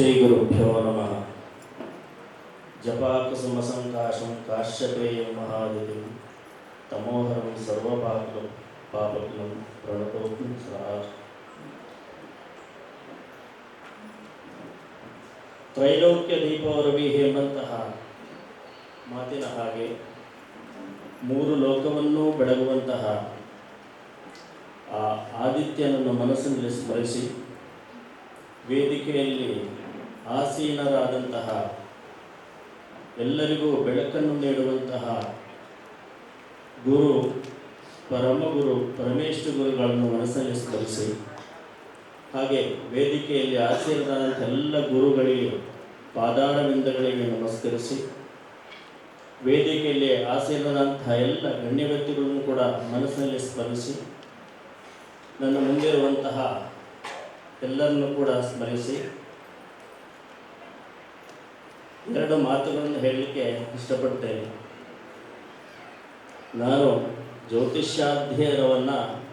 ಗುರುಭ್ಯೋ ನಮಃ. ಜಪಾಕುಸುಮಸಂಕಾಶಂ ಕಾಶ್ಯಪೇಯ ಮಹಾದೇವಿ ತಮೋಹರಂ ಸರ್ವಪಾಪಂ ಪಾಪಕಂ ಪ್ರಣತೋಪಿ ಸಹ ತ್ರೈಲೋಕ್ಯ ದೀಪವರವಿ ಹೇಮಂತಹ ಮಾತಿನ ಹಾಗೆ ಮೂರು ಲೋಕವನ್ನೂ ಬೆಳಗುವಂತಹ ಆ ಆದಿತ್ಯನನ್ನು ಮನಸ್ಸಿನಲ್ಲಿ ಸ್ಮರಿಸಿ ವೇದಿಕೆಯಲ್ಲಿ ಆಸೀನರಾದಂತಹ, ಎಲ್ಲರಿಗೂ ಬೆಳಕನ್ನು ನೀಡುವಂತಹ ಗುರು, ಪರಮಗುರು, ಪರಮೇಶ್ವರ ಗುರುಗಳನ್ನು ಮನಸ್ಸಲ್ಲಿ ಸ್ಮರಿಸಿ. ಹಾಗೆ ವೇದಿಕೆಯಲ್ಲಿ ಆಸೀನರಾದಂಥ ಎಲ್ಲ ಗುರುಗಳಿಗೆ ಪಾದಾರವಿಂದಗಳಿಗೆ ನಮಸ್ಕರಿಸಿ. ವೇದಿಕೆಯಲ್ಲಿ ಆಸೀನರಾದಂತಹ ಎಲ್ಲ ಗಣ್ಯ ವ್ಯಕ್ತಿಗಳನ್ನು ಕೂಡ ಮನಸ್ಸಲ್ಲಿ ಸ್ಮರಿಸಿ. ನನ್ನ ಮುಂದಿರುವಂತಹ ಎಲ್ಲರನ್ನು ಕೂಡ ಸ್ಮರಿಸಿ. ಎರಡು ಮಾತುಗಳನ್ನು ಹೇಳಲಿಕ್ಕೆ ಇಷ್ಟಪಡ್ತೇನೆ. ನಾನು ಜ್ಯೋತಿಷ್ಯಾಧ್ಯಯನವನ್ನು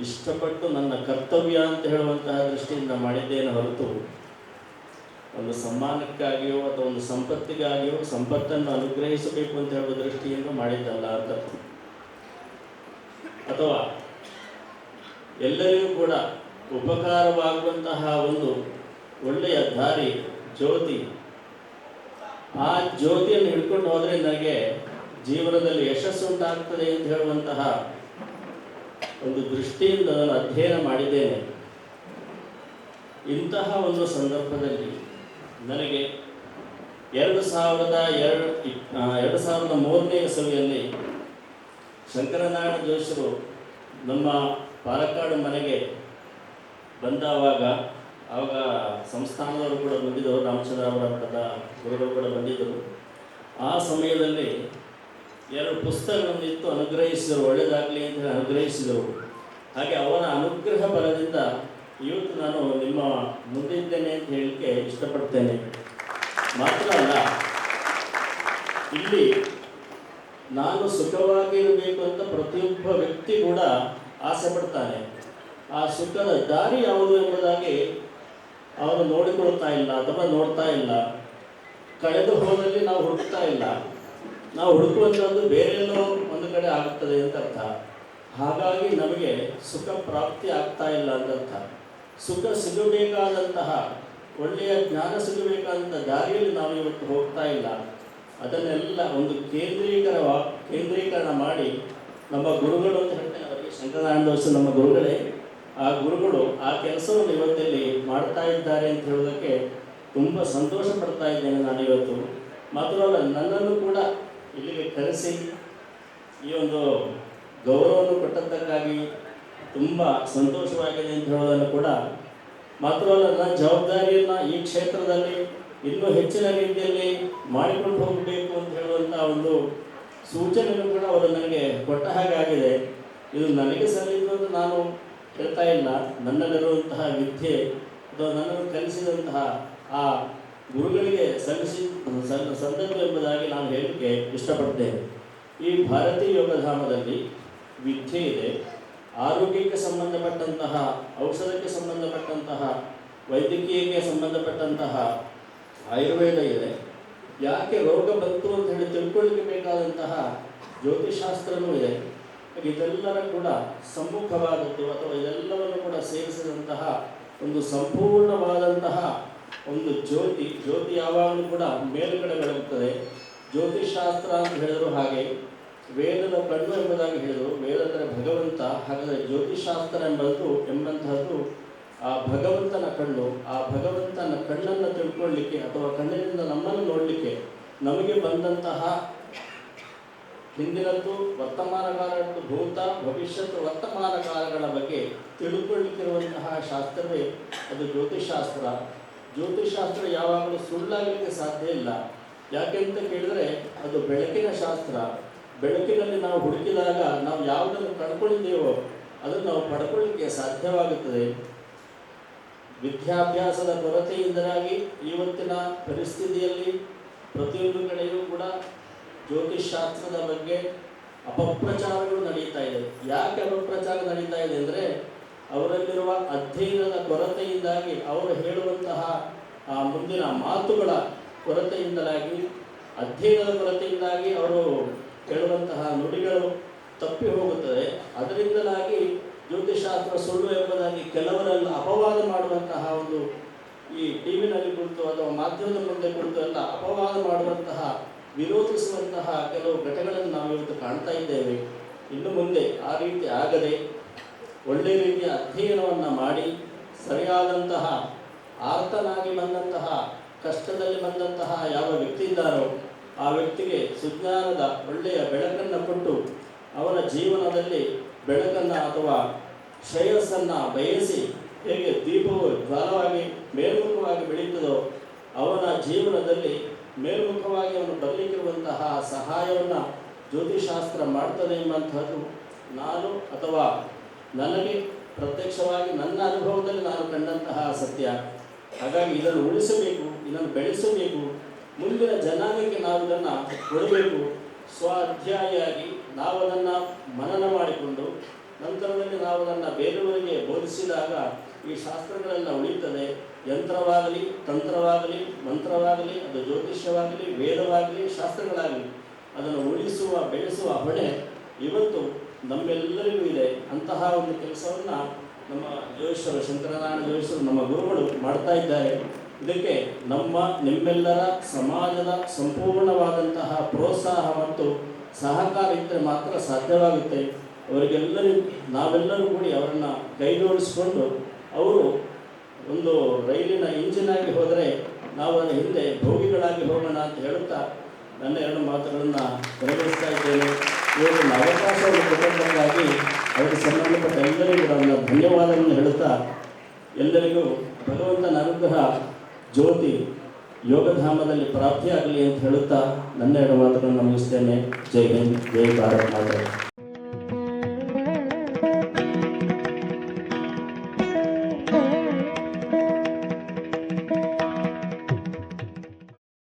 ಇಷ್ಟಪಟ್ಟು ನನ್ನ ಕರ್ತವ್ಯ ಅಂತ ಹೇಳುವಂತಹ ದೃಷ್ಟಿಯಿಂದ ಮಾಡಿದ್ದೇನೆ ಹೊರತು ಒಂದು ಸಮ್ಮಾನಕ್ಕಾಗಿಯೋ ಅಥವಾ ಒಂದು ಸಂಪತ್ತಿಗಾಗಿಯೋ ಸಂಪತ್ತನ್ನು ಅನುಗ್ರಹಿಸಬೇಕು ಅಂತ ಹೇಳುವ ದೃಷ್ಟಿಯಿಂದ ಮಾಡಿದ್ದಲ್ಲ ಅಂತ. ಅಥವಾ ಎಲ್ಲರಿಗೂ ಕೂಡ ಉಪಕಾರವಾಗುವಂತಹ ಒಂದು ಒಳ್ಳೆಯ ದಾರಿ ಜ್ಯೋತಿ. ಆ ಜ್ಯೋತಿಯನ್ನು ಹಿಡ್ಕೊಂಡು ಹೋದರೆ ನನಗೆ ಜೀವನದಲ್ಲಿ ಯಶಸ್ಸು ಉಂಟಾಗ್ತದೆ ಅಂತ ಹೇಳುವಂತಹ ಒಂದು ದೃಷ್ಟಿಯಿಂದ ನಾನು ಅಧ್ಯಯನ ಮಾಡಿದ್ದೇನೆ. ಇಂತಹ ಒಂದು ಸಂದರ್ಭದಲ್ಲಿ ನನಗೆ ಎರಡು ಸಾವಿರದ ಎರಡು ಎರಡು ಸಾವಿರದ ಮೂರನೇ ಇಸವಿಯಲ್ಲಿ ಶಂಕರನಾರಾಯಣ ಜೋಶರು ನಮ್ಮ ಪಾಲಕ್ಕಾಡು ಮನೆಗೆ ಬಂದಾವಾಗ ಆವಾಗ ಸಂಸ್ಥಾನದವರು ಕೂಡ ಬಂದಿದ್ದರು, ರಾಮಚಂದ್ರ ಅವರ ಮಠದ ಗುರುಗಳು ಕೂಡ ಬಂದಿದ್ದರು. ಆ ಸಮಯದಲ್ಲಿ ಎರಡು ಪುಸ್ತಕಗಳನ್ನು ಇತ್ತು ಅನುಗ್ರಹಿಸಿದರು ಒಳ್ಳೆಯದಾಗಲಿ ಅಂತ ಅನುಗ್ರಹಿಸಿದರು ಹಾಗೆ ಅವರ ಅನುಗ್ರಹ ಬಲದಿಂದ ಇವತ್ತು ನಾನು ನಿಮ್ಮ ಮುಂದಿದ್ದೇನೆ ಅಂತ ಹೇಳಲಿಕ್ಕೆ ಇಷ್ಟಪಡ್ತೇನೆ. ಮಾತ್ರ ಅಲ್ಲ, ಇಲ್ಲಿ ನಾನು ಸುಖವಾಗಿರಬೇಕು ಅಂತ ಪ್ರತಿಯೊಬ್ಬ ವ್ಯಕ್ತಿ ಕೂಡ ಆಸೆ ಪಡ್ತಾನೆ. ಆ ಸುಖದ ದಾರಿ ಯಾವುದು ಎಂಬುದಾಗಿ ಅವರು ನೋಡಿಕೊಳ್ತಾ ಇಲ್ಲ ಅಥವಾ ನೋಡ್ತಾ ಇಲ್ಲ. ಕಳೆದು ಹೋದಲ್ಲಿ ನಾವು ಹುಡುಕ್ತಾ ಇಲ್ಲ. ನಾವು ಹುಡುಕುವಂಥದ್ದು ಬೇರೆಲ್ಲೋ ಒಂದು ಕಡೆ ಆಗುತ್ತದೆ ಅಂತ ಅರ್ಥ. ಹಾಗಾಗಿ ನಮಗೆ ಸುಖ ಪ್ರಾಪ್ತಿ ಆಗ್ತಾ ಇಲ್ಲ ಅಂತ ಅರ್ಥ. ಸುಖ ಸಿಗಬೇಕಾದಂತಹ, ಒಳ್ಳೆಯ ಜ್ಞಾನ ಸಿಗಬೇಕಾದಂಥ ದಾರಿಯಲ್ಲಿ ನಾವು ಇವತ್ತು ಹೋಗ್ತಾ ಇಲ್ಲ. ಅದನ್ನೆಲ್ಲ ಒಂದು ಕೇಂದ್ರೀಕರ ಕೇಂದ್ರೀಕರಣ ಮಾಡಿ ನಮ್ಮ ಗುರುಗಳು ಅಂತ ಹೇಳ್ತೇನೆ ಅವರಿಗೆ ನಮ್ಮ ಗುರುಗಳೇ ಆ ಗುರುಗಳು ಆ ಕೆಲಸವನ್ನು ಇವತ್ತಲ್ಲಿ ಮಾಡ್ತಾ ಇದ್ದಾರೆ ಅಂತ ಹೇಳೋದಕ್ಕೆ ತುಂಬ ಸಂತೋಷ ಪಡ್ತಾ ಇದ್ದೇನೆ ನಾನು ಇವತ್ತು. ಮಾತ್ರವಲ್ಲ ನನ್ನನ್ನು ಕೂಡ ಇಲ್ಲಿಗೆ ಕರೆಸಿ ಈ ಒಂದು ಗೌರವವನ್ನು ಕೊಟ್ಟದ್ದಕ್ಕಾಗಿ ತುಂಬ ಸಂತೋಷವಾಗಿದೆ ಅಂತ ಹೇಳೋದನ್ನು ಕೂಡ ಮಾತ್ರವಲ್ಲ ನನ್ನ ಜವಾಬ್ದಾರಿಯನ್ನು ಈ ಕ್ಷೇತ್ರದಲ್ಲಿ ಇನ್ನೂ ಹೆಚ್ಚಿನ ರೀತಿಯಲ್ಲಿ ಮಾಡಿಕೊಂಡು ಹೋಗಬೇಕು ಅಂತ ಹೇಳುವಂಥ ಒಂದು ಸೂಚನೆಯನ್ನು ಕೂಡ ಅವರು ನನಗೆ ಕೊಟ್ಟ ಹಾಗೆ ಆಗಿದೆ ಇದು ನನಗೆ ಸಲ್ಲಿದ್ದು ನಾನು ಹೇಳ್ತಾ ಇಲ್ಲ, ನನ್ನಲ್ಲಿರುವಂತಹ ವಿದ್ಯೆ ಅಥವಾ ನನ್ನನ್ನು ಕಲಿಸಿದಂತಹ ಆ ಗುರುಗಳಿಗೆ ಸಲ್ಲಿಸಿ ಸಲ್ಲ ಸಂದರ್ಭ ಎಂಬುದಾಗಿ ನಾನು ಹೇಳಲಿಕ್ಕೆ ಇಷ್ಟಪಡ್ತೇನೆ. ಈ ಭಾರತೀಯ ಯೋಗಧಾಮದಲ್ಲಿ ವಿದ್ಯೆ ಇದೆ. ಆರೋಗ್ಯಕ್ಕೆ ಸಂಬಂಧಪಟ್ಟಂತಹ, ಔಷಧಕ್ಕೆ ಸಂಬಂಧಪಟ್ಟಂತಹ, ವೈದ್ಯಕೀಯಕ್ಕೆ ಸಂಬಂಧಪಟ್ಟಂತಹ ಆಯುರ್ವೇದ ಇದೆ. ಯಾಕೆ ರೋಗ ಬಂತು ಅಂತ ಹೇಳಿ ತಿಳ್ಕೊಳ್ಳಿಕ್ಕೆ ಬೇಕಾದಂತಹ ಜ್ಯೋತಿಷಾಸ್ತ್ರನೂ ಇದೆ. ಇದೆಲ್ಲರ ಕೂಡ ಸಮ್ಮುಖವಾದದ್ದು ಅಥವಾ ಇದೆಲ್ಲವನ್ನು ಕೂಡ ಸೇವಿಸಿದಂತಹ ಒಂದು ಸಂಪೂರ್ಣವಾದಂತಹ ಒಂದು ಜ್ಯೋತಿ ಜ್ಯೋತಿ ಯಾವಾಗಲೂ ಕೂಡ ಮೇಲುಗಡೆ ಬೆಳಗುತ್ತದೆ ಜ್ಯೋತಿಷಾಸ್ತ್ರ ಅಂತ ಹೇಳಿದ್ರು ಹಾಗೆ, ವೇದದ ಕಣ್ಣು ಎಂಬುದಾಗಿ ಹೇಳಿದರು. ವೇದ ಅಂದರೆ ಭಗವಂತ, ಹಾಗಾದರೆ ಜ್ಯೋತಿಷಾಸ್ತ್ರ ಎಂಬಂತು, ಎಂಬಂತಹದ್ದು ಆ ಭಗವಂತನ ಕಣ್ಣು. ಆ ಭಗವಂತನ ಕಣ್ಣನ್ನು ತಿಳ್ಕೊಳ್ಳಿಕ್ಕೆ ಅಥವಾ ಕಣ್ಣಿನಿಂದ ನಮ್ಮನ್ನು ನೋಡಲಿಕ್ಕೆ ನಮಗೆ ಬಂದಂತಹ ಹಿಂದಿನದ್ದು ವರ್ತಮಾನ ಕಾಲದ್ದು ಭೂತ ಭವಿಷ್ಯತ್ ವರ್ತಮಾನ ಕಾಲಗಳ ಬಗ್ಗೆ ತಿಳ್ಕೊಳ್ಳಿಕ್ಕಿರುವಂತಹ ಶಾಸ್ತ್ರವೇ ಅದು ಜ್ಯೋತಿಷಾಸ್ತ್ರ ಜ್ಯೋತಿಷಾಸ್ತ್ರ ಯಾವಾಗಲೂ ಸುಳ್ಳಾಗಲಿಕ್ಕೆ ಸಾಧ್ಯ ಇಲ್ಲ. ಯಾಕೆ ಅಂತ ಕೇಳಿದರೆ ಅದು ಬೆಳಕಿನ ಶಾಸ್ತ್ರ. ಬೆಳಕಿನಲ್ಲಿ ನಾವು ಹುಡುಕಿದಾಗ ನಾವು ಯಾವುದನ್ನು ಕಳ್ಕೊಂಡಿದ್ದೇವೋ ಅದನ್ನು ನಾವು ಪಡ್ಕೊಳ್ಳಿಕ್ಕೆ ಸಾಧ್ಯವಾಗುತ್ತದೆ. ವಿದ್ಯಾಭ್ಯಾಸದ ಕೊರತೆಯಿಂದಾಗಿ ಇವತ್ತಿನ ಪರಿಸ್ಥಿತಿಯಲ್ಲಿ ಪ್ರತಿಯೊಂದು ಕಡೆಯೂ ಕೂಡ ಜ್ಯೋತಿಷಾಸ್ತ್ರದ ಬಗ್ಗೆ ಅಪಪ್ರಚಾರಗಳು ನಡೀತಾ ಇದೆ. ಯಾಕೆ ಅಪಪ್ರಚಾರ ನಡೀತಾ ಇದೆ ಅಂದರೆ ಅವರಲ್ಲಿರುವ ಅಧ್ಯಯನದ ಕೊರತೆಯಿಂದಾಗಿ ಅವರು ಹೇಳುವಂತಹ, ಆ, ಮುಂದಿನ ಮಾತುಗಳ ಕೊರತೆಯಿಂದಲಾಗಿ, ಅಧ್ಯಯನದ ಕೊರತೆಯಿಂದಾಗಿ ಅವರು ಹೇಳುವಂತಹ ನುಡಿಗಳು ತಪ್ಪಿ ಹೋಗುತ್ತದೆ. ಅದರಿಂದಲಾಗಿ ಜ್ಯೋತಿಷಾಸ್ತ್ರ ಸುಳ್ಳು ಎಂಬುದಾಗಿ ಕೆಲವರೆಲ್ಲ ಅಪವಾದ ಮಾಡುವಂತಹ ಒಂದು ಈ ಟಿವಿನಲ್ಲಿ ಕುರಿತು ಅಥವಾ ಮಾಧ್ಯಮದ ಮುಂದೆ ಕುರಿತು ಎಲ್ಲ ಅಪವಾದ ಮಾಡುವಂತಹ ವಿರೋಧಿಸುವಂತಹ ಕೆಲವು ಘಟಗಳನ್ನು ನಾವು ಇವತ್ತು ಕಾಣ್ತಾ ಇದ್ದೇವೆ. ಇನ್ನು ಮುಂದೆ ಆ ರೀತಿ ಆಗದೆ ಒಳ್ಳೆಯ ರೀತಿಯ ಅಧ್ಯಯನವನ್ನು ಮಾಡಿ, ಸರಿಯಾದಂತಹ ಆರ್ತನಾಗಿ ಬಂದಂತಹ, ಕಷ್ಟದಲ್ಲಿ ಬಂದಂತಹ ಯಾವ ವ್ಯಕ್ತಿ ಇದ್ದಾರೋ ಆ ವ್ಯಕ್ತಿಗೆ ಸುಜ್ಞಾನದ ಒಳ್ಳೆಯ ಬೆಳಕನ್ನು ಕೊಟ್ಟು ಅವನ ಜೀವನದಲ್ಲಿ ಬೆಳಕನ್ನು ಅಥವಾ ಶ್ರೇಯಸ್ಸನ್ನು ಬಯಸಿ ಹೇಗೆ ದೀಪವು ಜ್ವಾಲವಾಗಿ ಮೇಲ್ಮುಖವಾಗಿ ಬೆಳೀತದೋ ಅವನ ಜೀವನದಲ್ಲಿ ಮೇಲ್ಮುಖವಾಗಿ ಅವನು ಬರಲಿಕ್ಕಿರುವಂತಹ ಸಹಾಯವನ್ನು ಜ್ಯೋತಿಷಾಸ್ತ್ರ ಮಾಡ್ತದೆ ಎಂಬಂಥದ್ದು ನಾನು ಅಥವಾ ನನಗೆ ಪ್ರತ್ಯಕ್ಷವಾಗಿ ನನ್ನ ಅನುಭವದಲ್ಲಿ ನಾನು ಕಂಡಂತಹ ಸತ್ಯ. ಹಾಗಾಗಿ ಇದನ್ನು ಉಳಿಸಬೇಕು, ಇದನ್ನು ಬೆಳೆಸಬೇಕು, ಮುಂದಿನ ಜನಾಂಗಕ್ಕೆ ನಾವು ಇದನ್ನು ಕೊಡಬೇಕು. ಸ್ವ ಅಧ್ಯಾಯಿಯಾಗಿ ನಾವು ಅದನ್ನು ಮನನ ಮಾಡಿಕೊಂಡು ನಂತರದಲ್ಲಿ ನಾವು ಅದನ್ನು ಬೇರೆಯವರಿಗೆ ಬೋಧಿಸಿದಾಗ ಈ ಶಾಸ್ತ್ರಗಳೆಲ್ಲ ಉಳಿತದೆ ಯಂತ್ರವಾಗಲಿ, ತಂತ್ರವಾಗಲಿ, ಮಂತ್ರವಾಗಲಿ, ಅದು ಜ್ಯೋತಿಷ್ಯವಾಗಲಿ, ವೇದವಾಗಲಿ, ಶಾಸ್ತ್ರಗಳಾಗಲಿ, ಅದನ್ನು ಉಳಿಸುವ, ಬೆಳೆಸುವ ಹೊಣೆ ಇವತ್ತು ನಮ್ಮೆಲ್ಲರಿಗೂ ಇದೆ. ಅಂತಹ ಒಂದು ಕೆಲಸವನ್ನು ನಮ್ಮ ಜೋಯಿಸರು ಶಂಕರನಾರಾಯಣ ಜೋಯಿಸರು ನಮ್ಮ ಗುರುಗಳು ಮಾಡ್ತಾ ಇದ್ದಾರೆ. ಇದಕ್ಕೆ ನಮ್ಮ, ನಿಮ್ಮೆಲ್ಲರ ಸಮಾಜದ ಸಂಪೂರ್ಣವಾದಂತಹ ಪ್ರೋತ್ಸಾಹ ಮತ್ತು ಸಹಕಾರ ಇದ್ದರೆ ಮಾತ್ರ ಸಾಧ್ಯವಾಗುತ್ತೆ. ಅವರಿಗೆಲ್ಲರಿಗೂ, ನಾವೆಲ್ಲರೂ ಕೂಡಿ ಅವರನ್ನು ಕೈ ಜೋಡಿಸಿಕೊಂಡು ಅವರು ಒಂದು ರೈಲಿನ ಇಂಜಿನಾಗಿ ಹೋದರೆ ನಾವು ಅದರ ಹಿಂದೆ ಭೋಗಿಗಳಾಗಿ ಹೋಗೋಣ ಅಂತ ಹೇಳುತ್ತಾ ನನ್ನ ಎರಡು ಮಾತುಗಳನ್ನು ಕೊನೆಗೊಳಿಸ್ತಾ ಇದ್ದೇನೆ. ಇವರನ್ನು ಅವಕಾಶವನ್ನು ಕೊಟ್ಟದ್ದಕ್ಕಾಗಿ ಅವರಿಗೆ ಸಂಬಂಧಪಟ್ಟ ಎಲ್ಲರಿಗೂ ನನ್ನ ಧನ್ಯವಾದಗಳನ್ನು ಹೇಳುತ್ತಾ ಎಲ್ಲರಿಗೂ ಭಗವಂತನ ಅನುಗ್ರಹ, ಜ್ಯೋತಿ, ಯೋಗಧಾಮದಲ್ಲಿ ಪ್ರಾಪ್ತಿಯಾಗಲಿ ಅಂತ ಹೇಳುತ್ತಾ ನನ್ನ ಎರಡು ಮಾತುಗಳನ್ನು ಮುಗಿಸ್ತೇನೆ. ಜೈ ಹಿಂದ್, ಜೈ ಭಾರತ್ ಮಾತೆ.